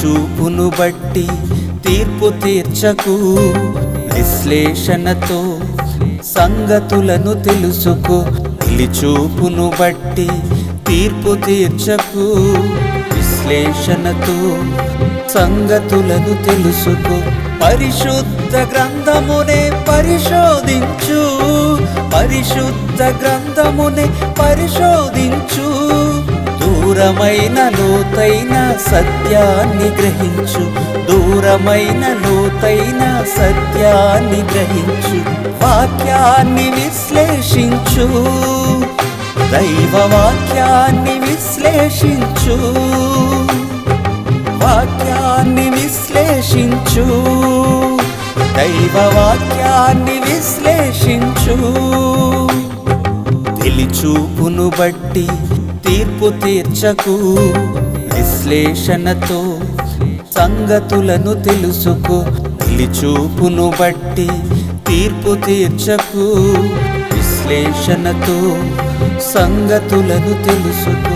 చూపును బట్టి తీర్పు తీర్చకు విశ్లేషణతో సంగతులను తెలుసుకో. చూపును బట్టి తీర్పు తీర్చకు విశ్లేషణతో సంగతులను తెలుసుకో. పరిశుద్ధ గ్రంథమునే పరిశోధించు పరిశుద్ధ గ్రంథమునే పరిశోధించు. దూరమైన లోతైన సత్యాన్ని గ్రహించు. దూరమైన లోతైన సత్యాన్ని గ్రహించు. వాక్యాన్ని విశ్లేషించు. దైవ వాక్యాన్ని విశ్లేషించు. వాక్యాన్ని విశ్లేషించు. దైవ వాక్యాన్ని విశ్లేషించు. తెలిచూపును బట్టి తీర్పు తీర్చకు విశ్లేషణతో సంగతులను తెలుసుకు. నిలిచూపును బట్టి తీర్పు తీర్చకు విశ్లేషణతో సంగతులను తెలుసుకు.